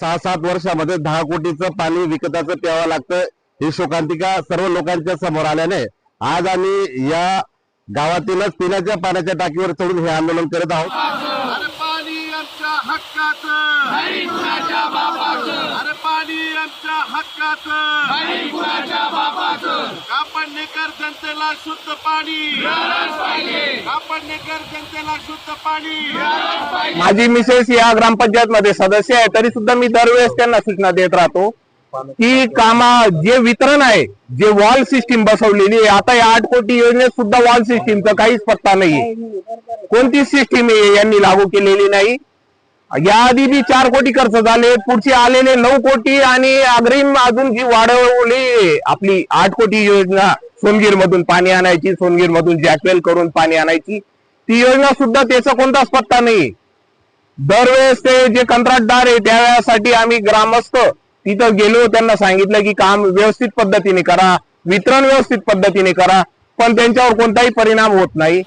सहा सात वर्षामध्ये दहा कोटीचं पाणी विकताचं प्यावं लागतं. ही शोकांतिका सर्व लोकांच्या समोर आल्याने आज आम्ही या गावातीलच पिण्याच्या पाण्याच्या टाकीवर चढून हे आंदोलन करत आहोत. हक्काचं अरे पाणी आमच्या हक्काचं. कापडनेकर जनतेला शुद्ध पाणी. कापडनेकर जनतेला शुद्ध पाणी. माझी मिसेस या ग्रामपंचायत मध्ये सदस्य आहे तरी सुद्धा मी दरवेळेस त्यांना सूचना देत राहतो की कामा जे वितरण आहे जे वॉल सिस्टीम बसवलेली आहे आता या आठ कोटी योजनेत सुद्धा वॉल सिस्टीमचा काहीच पत्ता नाहीये. कोणतीच सिस्टीम यांनी लागू केलेली नाही. याआधी बी चार कोटी खर्च झाले पुढचे आलेले नऊ कोटी आणि अग्रिम अजून जी वाढवली आपली आठ कोटी योजना सोनगीर मधून पाणी आणायची सोनगीर मधून जॅकवेल करून पाणी आणायची ती योजना सुद्धा त्याचा कोणताच पत्ता नाही. दरवेळेस ते जे कंत्राटदार आहे त्यासाठी आम्ही ग्रामस्थ तिथं गेलो त्यांना सांगितलं की काम व्यवस्थित पद्धतीने करा वितरण व्यवस्थित पद्धतीने करा पण त्यांच्यावर कोणताही परिणाम होत नाही.